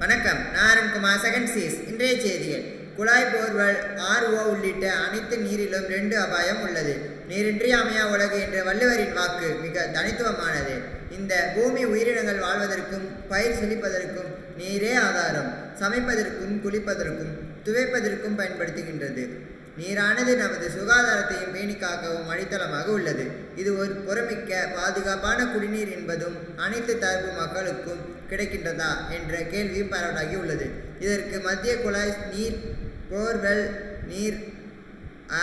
வணக்கம். நான் Arunkumar second cheese. இன்றைய செய்திகள். குழாய் போர்வல் ஆர்ஓ உள்ளிட்ட அனைத்து நீரிலும் ரெண்டு அபாயம் உள்ளது. நீரின்றியமையா உலகு என்ற வள்ளுவரின் வாக்கு மிக தனித்துவமானது. இந்த பூமி உயிரினங்கள் வாழ்வதற்கும் பயிர் செழிப்பதற்கும் நீரே ஆதாரம். சமைப்பதற்கும் குளிப்பதற்கும் துவைப்பதற்கும் பயன்படுத்துகின்றது. நீரானது நமது சுகாதாரத்தையும் பேணி காக்கவும் அடித்தளமாக உள்ளது. இது ஒரு புறமிக்க பாதுகாப்பான குடிநீர் என்பதும் அனைத்து தரப்பு மக்களுக்கும் கிடைக்கின்றதா என்ற கேள்வியும் பரவலாகி உள்ளது. இதற்கு மத்திய குழாய் நீர் போர்வெல் நீர்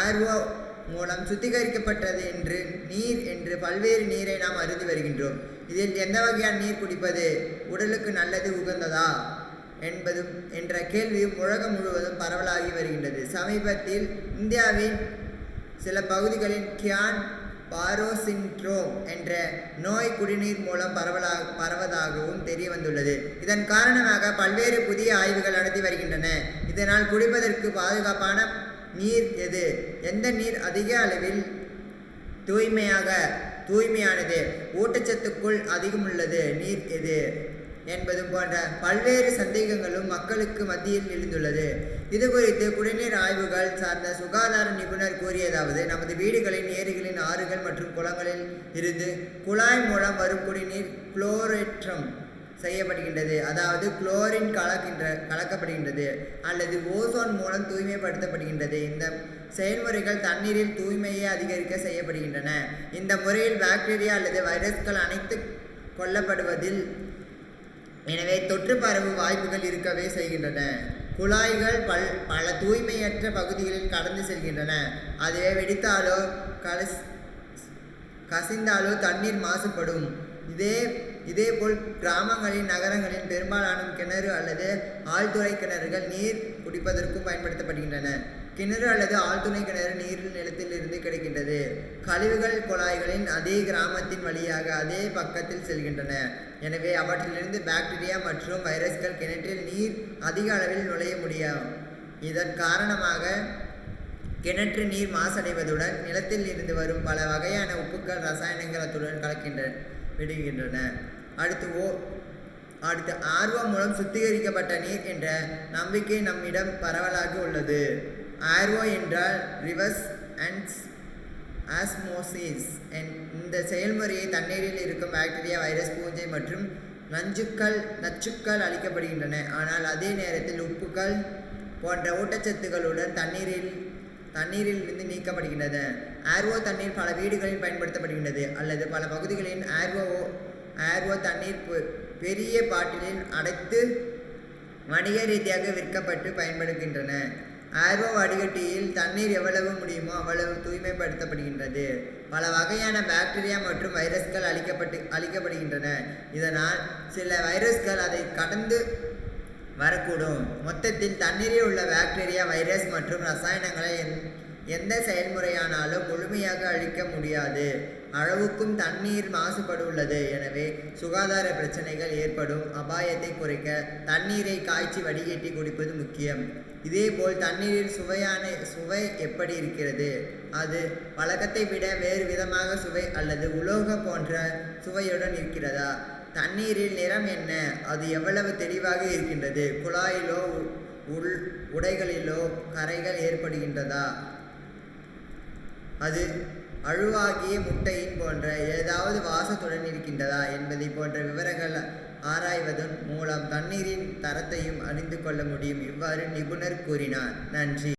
ஆர்வோ மூலம் சுத்திகரிக்கப்பட்டது என்று நீர் என்று பல்வேறு நீரை நாம் அருந்தி வருகின்றோம். இதில் எந்த வகையான நீர் குடிப்பது உடலுக்கு நல்லது உகந்ததா? என்பதும் என்ற கேள்வியும் உலகம் முழுவதும் பரவலாகி வருகின்றது. சமீபத்தில் இந்தியாவின் சில பகுதிகளில் கியான் பாரோசின்ட்ரோம் என்ற நோய் குடிநீர் மூலம் பரவலாக பரவதாகவும் தெரிய வந்துள்ளது இதன் காரணமாக பல்வேறு புதிய ஆய்வுகள் நடத்தி வருகின்றன. இதனால் குடிப்பதற்கு பாதுகாப்பான நீர் எது? எந்த நீர் அதிக அளவில் தூய்மையாக தூய்மையானது? ஊட்டச்சத்துக்குள் அதிகம் உள்ளது. நீர் எது? என்பது போன்ற பல்வேறு சந்தேகங்களும் மக்களுக்கு மத்தியில் எழுந்துள்ளது. இது குறித்து குடிநீர் ஆய்வுகள் சார்ந்த சுகாதார நிபுணர் கூறியதாவது நமது வீடுகளின் ஏரிகளின் ஆறுகள் மற்றும் குளங்களில் இருந்து குழாய் மூலம் வரும் குடிநீர் குளோரேற்றம் செய்யப்படுகின்றது. அதாவது குளோரின் கலக்கின்ற கலக்கப்படுகின்றது அல்லது ஓசோன் மூலம் தூய்மைப்படுத்தப்படுகின்றது. இந்த செயல்முறைகள் தண்ணீரில் தூய்மையை அதிகரிக்க செய்யப்படுகின்றன. இந்த முறையில் பாக்டீரியா அல்லது வைரஸ்கள் அனைத்து கொல்லப்படுவதில் எனவே தொற்று பரவும் வாய்ப்புகள் இருக்கவே செய்கின்றன. குழாய்கள் பல் பல தூய்மையற்ற பகுதிகளில் கடந்து செல்கின்றன. அதுவே வெடித்தாலோ கலஸ் கசிந்தாலோ தண்ணீர் மாசுபடும். இதே இதேபோல் கிராமங்களின் நகரங்களின் பெரும்பாலான கிணறு அல்லது ஆழ்துறை கிணறுகள் நீர் குடிப்பதற்கும் பயன்படுத்தப்படுகின்றன. கிணறு அல்லது ஆழ்துணை கிணறு நீரில் நிலத்தில் இருந்து கிடைக்கின்றது. கழிவுகள் குழாய்களின் அதே கிராமத்தின் வழியாக அதே பக்கத்தில் செல்கின்றன. எனவே அவற்றிலிருந்து பாக்டீரியா மற்றும் வைரஸ்கள் கிணற்றில் நீர் அதிக அளவில் நுழைய முடியும். இதன் காரணமாக கிணற்று நீர் மாசடைவதுடன் நிலத்தில் இருந்து வரும் பல வகையான உப்புக்கள் ரசாயனங்கள் அத்துடன் கலக்கின்ற விடுகின்றன. அடுத்து ஓ அடுத்து ஆர்வம் மூலம் சுத்திகரிக்கப்பட்ட நீர் என்ற நம்பிக்கை நம்மிடம் பரவலாக உள்ளது. ஆர்வோ என்றால் ரிவர்ஸ் அண்ட்ஸ் ஆஸ்மோசிஸ். இந்த செயல்முறையை தண்ணீரில் இருக்கும் பாக்டீரியா வைரஸ் பூஞ்சை மற்றும் நஞ்சுக்கள் நச்சுக்கள் அளிக்கப்படுகின்றன ஆனால் அதே நேரத்தில் உப்புக்கள் போன்ற ஊட்டச்சத்துக்களுடன் தண்ணீரில் தண்ணீரில் இருந்து நீக்கப்படுகின்றது ஆர்ஓ தண்ணீர் பல வீடுகளில் பயன்படுத்தப்படுகின்றது. அல்லது பல பகுதிகளில் ஆர்ஓ ஆர்ஓ தண்ணீர் பெரிய பாட்டிலில் அடைத்து வணிக ரீதியாக விற்கப்பட்டு பயன்படுகின்றன. ஆர்வோ வடிகட்டியில் தண்ணீர் எவ்வளவு முடியுமோ அவ்வளவு தூய்மைப்படுத்தப்படுகின்றது. பல வகையான பாக்டீரியா மற்றும் வைரஸ்கள் அழிக்கப்பட்டு அழிக்கப்படுகின்றன. இதனால் சில வைரஸ்கள் அதை கடந்து வரக்கூடும். மொத்தத்தில் தண்ணீரில் உள்ள பாக்டீரியா வைரஸ் மற்றும் ரசாயனங்களை எந்த செயல்முறையானாலும் முழுமையாக அழிக்க முடியாது. அளவுக்கும் தண்ணீர் மாசுபாடு உள்ளது எனவே சுகாதார பிரச்சனைகள் ஏற்படும். அபாயத்தை குறைக்க தண்ணீரை காய்ச்சி வடிகட்டி குடிப்பது முக்கியம். இதேபோல் தண்ணீரில் சுவையான சுவை எப்படி இருக்கிறது? அது வழக்கத்தை விட வேறு விதமாக சுவை அல்லது உலோகம் போன்ற சுவையுடன் இருக்கிறதா? தண்ணீரில் நிறம் என்ன? அது எவ்வளவு தெளிவாக இருக்கின்றது? குழாயிலோ உள் உடைகளிலோ கரைகள் ஏற்படுகின்றதா? அது அழுவாகிய முட்டையின் போன்ற ஏதாவது வாசத்துடன் இருக்கின்றதா என்பதை போன்ற விவரங்கள் ஆராய்வதன் மூலம் தண்ணீரின் தரத்தையும் அறிந்து கொள்ள முடியும். இவ்வாறு நிபுணர் கூறினார். நன்றி.